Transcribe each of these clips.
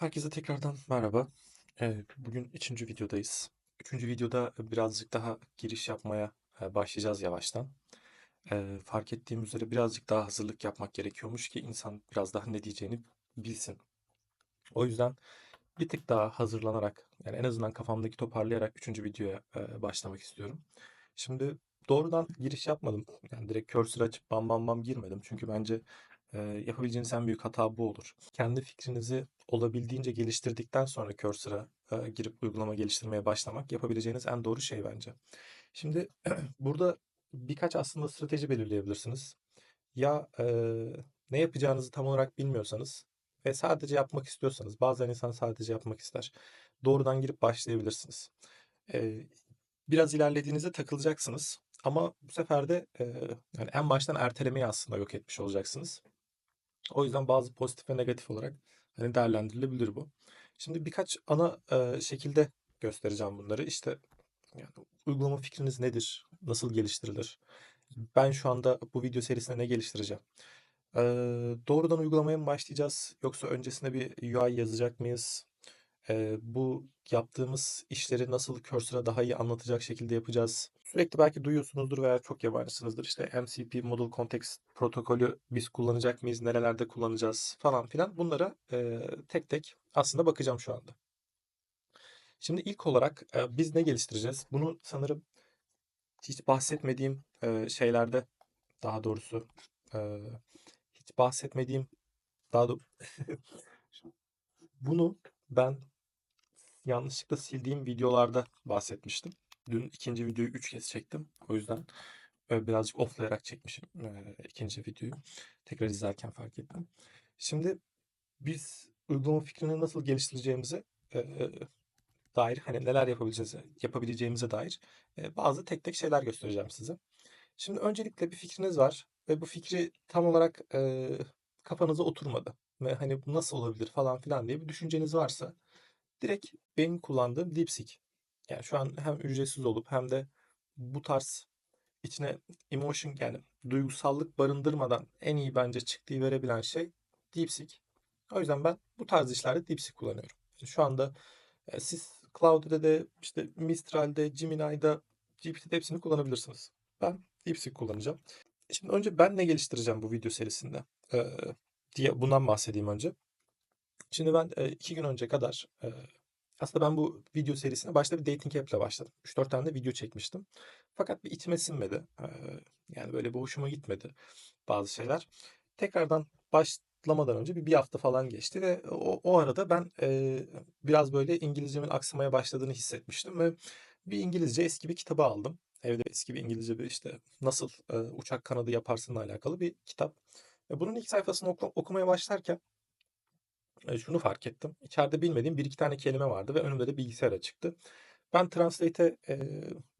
Herkese tekrardan merhaba. Eee, bugün üçüncü videodayız. Üçüncü videoda birazcık daha giriş yapmaya e, başlayacağız yavaştan. Eee, fark ettiğim üzere birazcık daha hazırlık yapmak gerekiyormuş ki insan biraz daha ne diyeceğini bilsin. O yüzden bir tık daha hazırlanarak, yani en azından kafamdaki toparlayarak üçüncü videoya e, başlamak istiyorum. Şimdi doğrudan giriş yapmadım. Yani direkt cursor açıp bam bam bam girmedim. Çünkü bence e, yapabileceğiniz en büyük hata bu olur. Kendi fikrinizi olabildiğince geliştirdikten sonra cursor'a e, girip uygulama geliştirmeye başlamak yapabileceğiniz en doğru şey bence. Şimdi burada birkaç aslında strateji belirleyebilirsiniz. Ya e, ne yapacağınızı tam olarak bilmiyorsanız ve sadece yapmak istiyorsanız, bazen insan sadece yapmak ister. Doğrudan girip başlayabilirsiniz. E, biraz ilerlediğinizde takılacaksınız. Ama bu sefer de e, yani en baştan ertelemeyi aslında yok etmiş olacaksınız. O yüzden bazı pozitif ve negatif olarak hani değerlendirilebilir bu. Şimdi birkaç ana e, şekilde göstereceğim bunları. İşte yani uygulama fikriniz nedir? Nasıl geliştirilir? Ben şu anda bu video serisinde ne geliştireceğim? Ee, doğrudan uygulamaya mı başlayacağız? Yoksa öncesinde bir UI yazacak mıyız? Ee, bu yaptığımız işleri nasıl cursor'a daha iyi anlatacak şekilde yapacağız? Sürekli belki duyuyorsunuzdur veya çok yabancısınızdır. İşte MCP Model Context protokolü biz kullanacak mıyız? Nerelerde kullanacağız? Falan filan. Bunlara e, tek tek aslında bakacağım şu anda. Şimdi ilk olarak e, biz ne geliştireceğiz? Bunu sanırım hiç bahsetmediğim e, şeylerde daha doğrusu e, hiç bahsetmediğim daha da bunu ben yanlışlıkla sildiğim videolarda bahsetmiştim. Dün ikinci videoyu üç kez çektim. O yüzden e, birazcık offlayarak çekmişim e, ikinci videoyu. Tekrar izlerken fark ettim. Şimdi biz uygulama fikrini nasıl geliştireceğimize e, dair hani neler yapabileceğiz, yapabileceğimize dair bazı tek tek şeyler göstereceğim size. Şimdi öncelikle bir fikriniz var ve bu fikri tam olarak kafanıza oturmadı ve hani bu nasıl olabilir falan filan diye bir düşünceniz varsa direkt benim kullandığım DeepSeek. Yani şu an hem ücretsiz olup hem de bu tarz içine emotion yani duygusallık barındırmadan en iyi bence çıktığı verebilen şey DeepSeek. O yüzden ben bu tarz işlerde DeepSeek kullanıyorum. Şu anda e, siz Cloud'da de işte Mistral'de, Gemini'de, GPT'de hepsini kullanabilirsiniz. Ben DeepSeek kullanacağım. Şimdi önce ben ne geliştireceğim bu video serisinde diye bundan bahsedeyim önce. Şimdi ben iki gün önce kadar aslında ben bu video serisine başta bir dating app ile başladım. 3-4 tane de video çekmiştim. Fakat bir içime sinmedi. Yani böyle bir hoşuma gitmedi bazı şeyler. Tekrardan başlamadan önce bir, bir hafta falan geçti ve o, o arada ben biraz böyle İngilizcemin aksamaya başladığını hissetmiştim ve bir İngilizce eski bir kitabı aldım. Evde eski bir İngilizce bir işte nasıl uçak kanadı yaparsınla alakalı bir kitap. Ve bunun ilk sayfasını oku- okumaya başlarken e, şunu fark ettim. İçeride bilmediğim bir iki tane kelime vardı ve önümde de bilgisayar açıktı. Ben Translate'e e,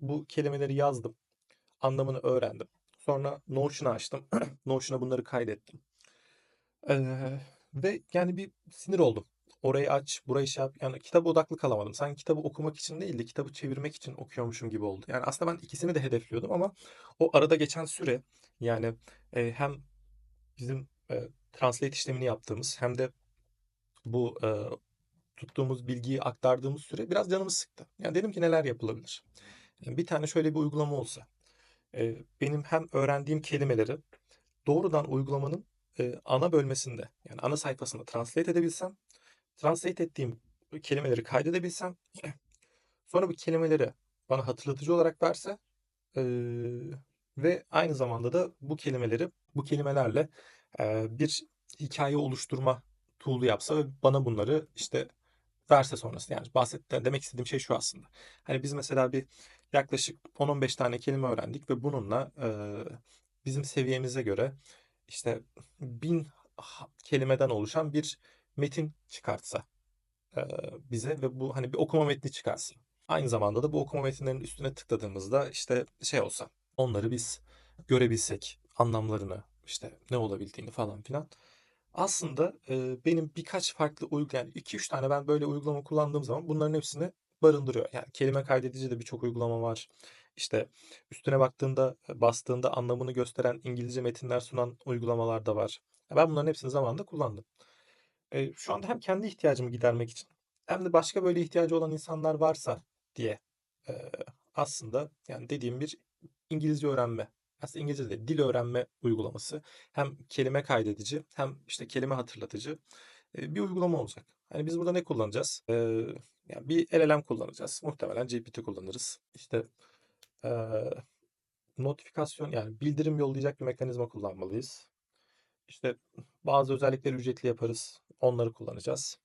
bu kelimeleri yazdım. Anlamını öğrendim. Sonra Notion'u açtım. Notion'a bunları kaydettim. Eee, ve yani bir sinir oldum. Orayı aç, burayı şey yap. Yani kitaba odaklı kalamadım. Sanki kitabı okumak için değil de kitabı çevirmek için okuyormuşum gibi oldu. Yani aslında ben ikisini de hedefliyordum ama o arada geçen süre yani e, hem bizim e, translate işlemini yaptığımız hem de bu e, tuttuğumuz bilgiyi aktardığımız süre biraz canımı sıktı. Yani dedim ki neler yapılabilir? Yani bir tane şöyle bir uygulama olsa. e, benim hem öğrendiğim kelimeleri doğrudan uygulamanın e, ana bölmesinde yani ana sayfasında translate edebilsem, translate ettiğim kelimeleri kaydedebilsem, sonra bu kelimeleri bana hatırlatıcı olarak verse e, ve aynı zamanda da bu kelimeleri bu kelimelerle e, bir hikaye oluşturma tool'u yapsa ve bana bunları işte verse sonrası yani bahsetten demek istediğim şey şu aslında. Hani biz mesela bir yaklaşık 10-15 tane kelime öğrendik ve bununla e, bizim seviyemize göre işte bin kelimeden oluşan bir metin çıkartsa e, bize ve bu hani bir okuma metni çıkarsın. Aynı zamanda da bu okuma metinlerinin üstüne tıkladığımızda işte şey olsa onları biz görebilsek anlamlarını işte ne olabildiğini falan filan. Aslında e, benim birkaç farklı uygulama yani 2-3 tane ben böyle uygulama kullandığım zaman bunların hepsini barındırıyor. Yani kelime kaydedici de birçok uygulama var. İşte üstüne baktığında, bastığında anlamını gösteren İngilizce metinler sunan uygulamalar da var. Ben bunların hepsini zamanında kullandım. Eee, şu anda hem kendi ihtiyacımı gidermek için hem de başka böyle ihtiyacı olan insanlar varsa diye, eee, aslında, yani, dediğim bir İngilizce öğrenme, aslında İngilizce değil, dil öğrenme uygulaması. Hem kelime kaydedici hem, işte, kelime hatırlatıcı, bir uygulama olacak. Hani, biz burada ne kullanacağız? Eee, ya, bir LLM kullanacağız. Muhtemelen GPT kullanırız. İşte, eee, notifikasyon, yani, bildirim yollayacak bir mekanizma kullanmalıyız. İşte, bazı özellikleri ücretli yaparız. Onları kullanacağız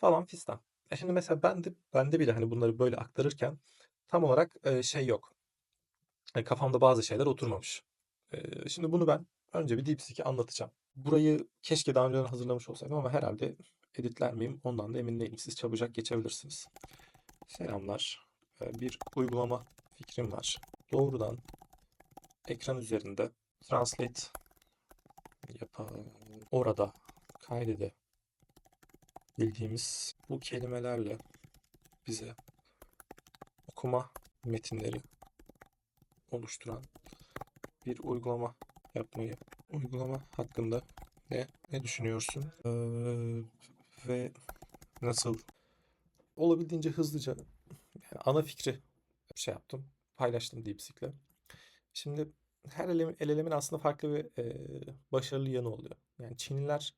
falan fistan. E, şimdi mesela bende bende bile, hani, bunları böyle aktarırken tam olarak, eee, şey yok. Eee, kafamda bazı şeyler oturmamış. Eee, şimdi bunu ben önce bir DeepSeek'e anlatacağım. Burayı keşke daha önceden hazırlamış olsaydım ama herhâlde editler miyim ondan da emin değilim. Siz çabucak geçebilirsiniz. Selamlar. Eee, bir uygulama fikrim var. Doğrudan ekran üzerinde translate yapalım. Orada kaydedebildiğimiz bu kelimelerle bize okuma metinleri oluşturan bir uygulama yapmayı uygulama hakkında ne ne düşünüyorsun? Eee, ve nasıl olabildiğince hızlıca yani ana fikri şey yaptım, paylaştım DeepSeek'le. Şimdi her LLM LLM'in aslında farklı bir, eee, başarılı yanı oluyor. Yani Çinliler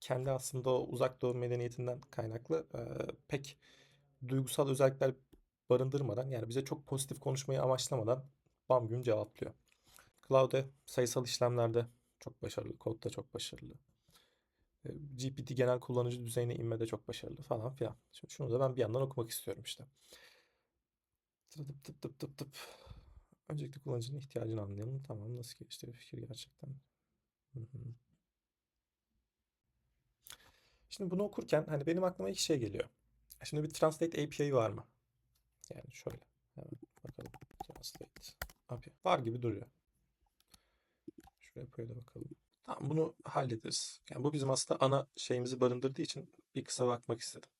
kendi aslında o Uzak Doğu medeniyetinden kaynaklı, eee, pek duygusal özellikler barındırmadan, yani, bize çok pozitif konuşmayı amaçlamadan bam güm cevaplıyor. Claude sayısal işlemlerde çok başarılı, kodda çok başarılı. Eee, GPT genel kullanıcı düzeyine inmede çok başarılı falan filan. Şimdi şunu da ben bir yandan okumak istiyorum işte. Tıp tıp tıp tıp tıp. Öncelikle kullanıcının ihtiyacını anlayalım. Tamam, nasıl geliştirir fikir gerçekten? Şimdi bunu okurken, hani, benim aklıma ilk şey geliyor. Şimdi bir Translate API var mı? Yani şöyle, hemen bakalım. Translate API var gibi duruyor. Şu repoya da bakalım. Tamam, bunu hallederiz. Yani bu bizim aslında ana şeyimizi barındırdığı için bir kısa bakmak istedim.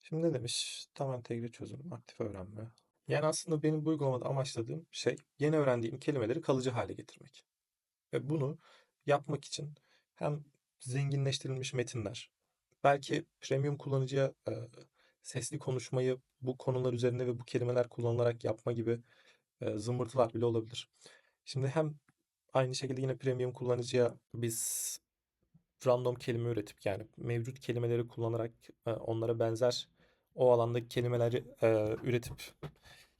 Şimdi ne demiş? Tam entegre çözüm, aktif öğrenme. Yani aslında benim bu uygulamada amaçladığım şey yeni öğrendiğim kelimeleri kalıcı hale getirmek. Ve bunu yapmak için hem zenginleştirilmiş metinler, belki premium kullanıcıya e, sesli konuşmayı bu konular üzerinde ve bu kelimeler kullanılarak yapma gibi zımbırtılar bile olabilir. Şimdi hem aynı şekilde yine premium kullanıcıya biz random kelime üretip yani mevcut kelimeleri kullanarak onlara benzer o alandaki kelimeleri üretip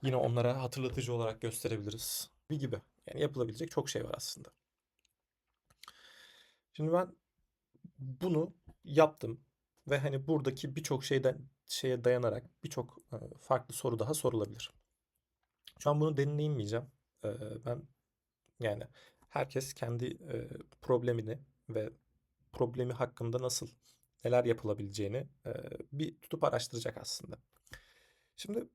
yine onlara hatırlatıcı olarak gösterebiliriz gibi gibi. Yani yapılabilecek çok şey var aslında. Şimdi ben bunu yaptım ve hani buradaki birçok şeyden şeye dayanarak birçok farklı soru daha sorulabilir. Şu an bunu deneyimleyeceğim. Ben yani herkes kendi problemini ve problemi hakkında nasıl neler yapılabileceğini bir tutup araştıracak aslında. Şimdi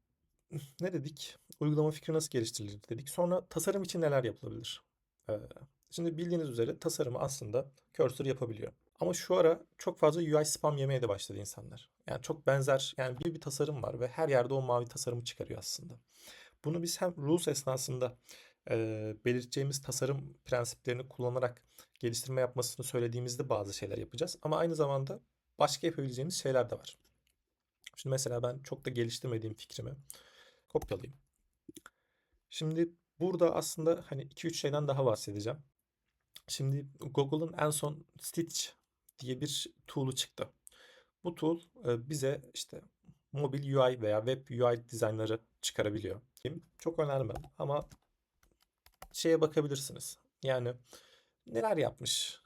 ne dedik? Uygulama fikri nasıl geliştirilir dedik. Sonra tasarım için neler yapılabilir? Şimdi bildiğiniz üzere tasarımı aslında cursor yapabiliyor. Ama şu ara çok fazla UI spam yemeye de başladı insanlar. Yani çok benzer, yani bir bir tasarım var ve her yerde o mavi tasarımı çıkarıyor aslında. Bunu biz hem rules esnasında e, belirteceğimiz tasarım prensiplerini kullanarak geliştirme yapmasını söylediğimizde bazı şeyler yapacağız. Ama aynı zamanda başka yapabileceğimiz şeyler de var. Şimdi mesela ben çok da geliştirmediğim fikrimi kopyalayayım. Şimdi burada aslında hani 2-3 şeyden daha bahsedeceğim. Şimdi Google'ın en son Stitch diye bir tool'u çıktı. Bu tool bize işte mobil UI veya web UI dizaynları çıkarabiliyor. Çok önermem ama şeye bakabilirsiniz. Yani neler yapmış?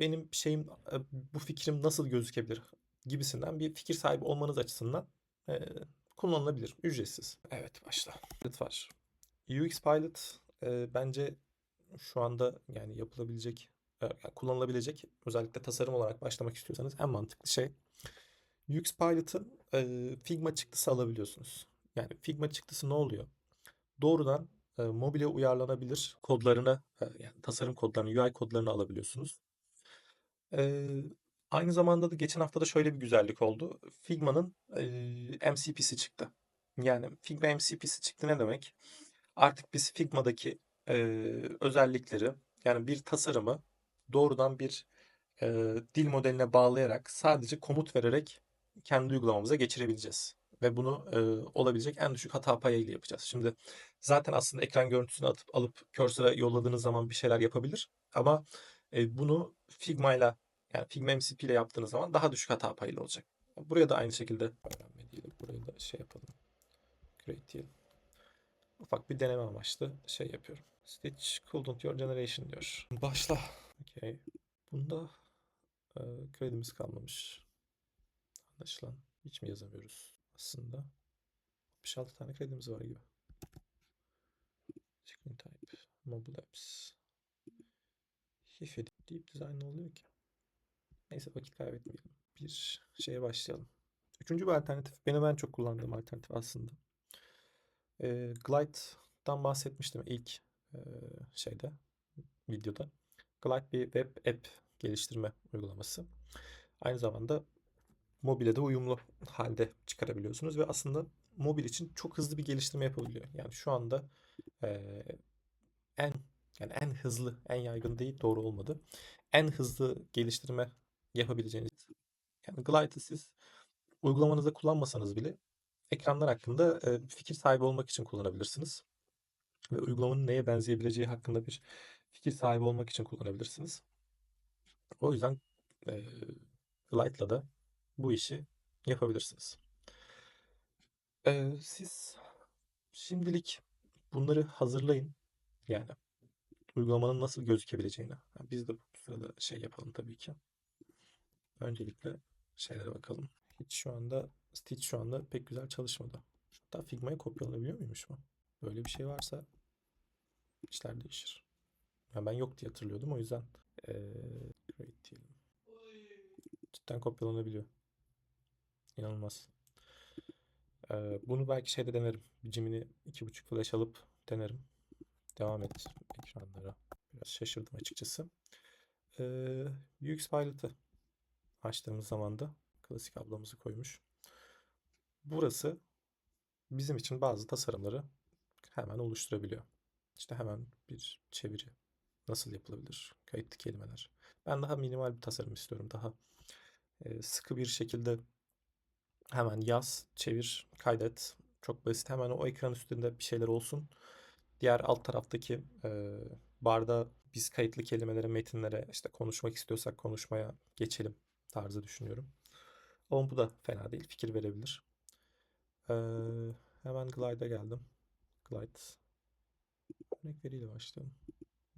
Benim şeyim bu fikrim nasıl gözükebilir gibisinden bir fikir sahibi olmanız açısından kullanılabilir. Ücretsiz. Evet başla. Pilot var. UX Pilot bence şu anda yani yapılabilecek yani kullanılabilecek özellikle tasarım olarak başlamak istiyorsanız en mantıklı şey UX Pilot'ın e, Figma çıktısı alabiliyorsunuz. Yani Figma çıktısı ne oluyor? Doğrudan e, mobile uyarlanabilir kodlarını e, yani tasarım kodlarını, UI kodlarını alabiliyorsunuz. E, aynı zamanda da geçen hafta da şöyle bir güzellik oldu. Figma'nın e, MCP'si çıktı. Yani Figma MCP'si çıktı ne demek? Artık biz Figma'daki e, özellikleri yani bir tasarımı doğrudan bir e, dil modeline bağlayarak sadece komut vererek kendi uygulamamıza geçirebileceğiz. Ve bunu e, olabilecek en düşük hata payıyla yapacağız. Şimdi zaten aslında ekran görüntüsünü atıp alıp cursor'a yolladığınız zaman bir şeyler yapabilir. Ama e, bunu Figma ile yani Figma MCP ile yaptığınız zaman daha düşük hata payıyla olacak. Buraya da aynı şekilde öğrenme diyelim. Burayı da şey yapalım. Create diyelim. Ufak bir deneme amaçlı şey yapıyorum. Stitch couldn't your generation diyor. Başla. Okay. Bunda e, kredimiz kalmamış. Anlaşılan hiç mi yazamıyoruz aslında? 66 tane kredimiz var gibi. Screen type, mobile apps. If edit deep design oluyor ki? Neyse vakit kaybetmeyelim. Bir şeye başlayalım. Üçüncü bir alternatif. Benim en çok kullandığım alternatif aslında. E, Glide'dan bahsetmiştim ilk e, şeyde, videoda. Glide bir web app geliştirme uygulaması. Aynı zamanda mobile de uyumlu halde çıkarabiliyorsunuz ve aslında mobil için çok hızlı bir geliştirme yapabiliyor. Yani şu anda e, en yani en hızlı, en yaygın değil doğru olmadı. En hızlı geliştirme yapabileceğiniz yani Glide'ı siz uygulamanızda kullanmasanız bile ekranlar hakkında e, fikir sahibi olmak için kullanabilirsiniz. Ve uygulamanın neye benzeyebileceği hakkında bir fikir sahibi olmak için kullanabilirsiniz. O yüzden e, Glide'la da bu işi yapabilirsiniz. E, siz şimdilik bunları hazırlayın. Yani uygulamanın nasıl gözükebileceğini. Biz de bu sırada şey yapalım tabii ki. Öncelikle şeylere bakalım. Hiç şu anda Stitch şu anda pek güzel çalışmadı. Hatta Figma'ya kopyalanabiliyor muymuş bu? Böyle bir şey varsa işler değişir. Yani ben yok diye hatırlıyordum o yüzden ee, create diyelim. Cidden kopyalanabiliyor. İnanılmaz. Ee, bunu belki şeyde denerim. Bir Gemini 2.5 flash alıp denerim. Devam et ekranlara. Biraz şaşırdım açıkçası. Ee, UX Pilot'ı açtığımız zaman da klasik ablamızı koymuş. Burası bizim için bazı tasarımları hemen oluşturabiliyor. İşte hemen bir çeviri nasıl yapılabilir? Kayıtlı kelimeler. Ben daha minimal bir tasarım istiyorum. Daha e, sıkı bir şekilde hemen yaz, çevir, kaydet. Çok basit. Hemen o ekran üstünde bir şeyler olsun. Diğer alt taraftaki e, barda biz kayıtlı kelimelere, metinlere işte konuşmak istiyorsak konuşmaya geçelim tarzı düşünüyorum. Ama bu da fena değil. Fikir verebilir. Ee, hemen Glide'a geldim. Glide. Örnek veriyle başlayalım.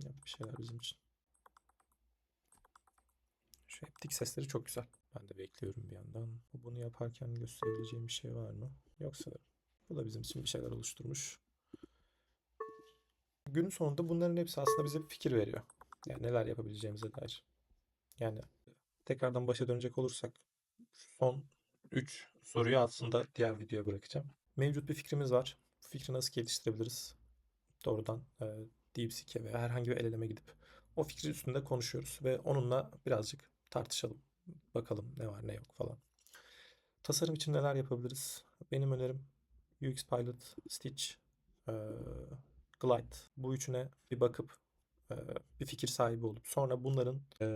Yap bir şeyler bizim için. Şu heptik sesleri çok güzel. Ben de bekliyorum bir yandan. Bunu yaparken gösterebileceğim bir şey var mı? Yoksa bu da bizim için bir şeyler oluşturmuş. Günün sonunda bunların hepsi aslında bize bir fikir veriyor. Yani neler yapabileceğimize dair. Yani tekrardan başa dönecek olursak son 3 soruyu aslında diğer videoya bırakacağım. Mevcut bir fikrimiz var. Bu fikri nasıl geliştirebiliriz? Doğrudan e, DeepSeek'e veya herhangi bir el eleme gidip o fikri üstünde konuşuyoruz ve onunla birazcık tartışalım. Bakalım ne var ne yok falan. Tasarım için neler yapabiliriz? Benim önerim UX Pilot, Stitch, e, Glide. Bu üçüne bir bakıp e, bir fikir sahibi olup sonra bunların e,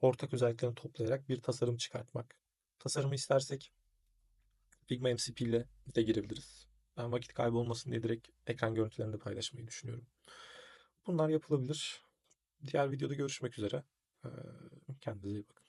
ortak özelliklerini toplayarak bir tasarım çıkartmak. Tasarımı istersek Figma MCP ile de girebiliriz. Ben vakit kaybı olmasın diye direkt ekran görüntülerini de paylaşmayı düşünüyorum. Bunlar yapılabilir. Diğer videoda görüşmek üzere. Kendinize iyi bakın.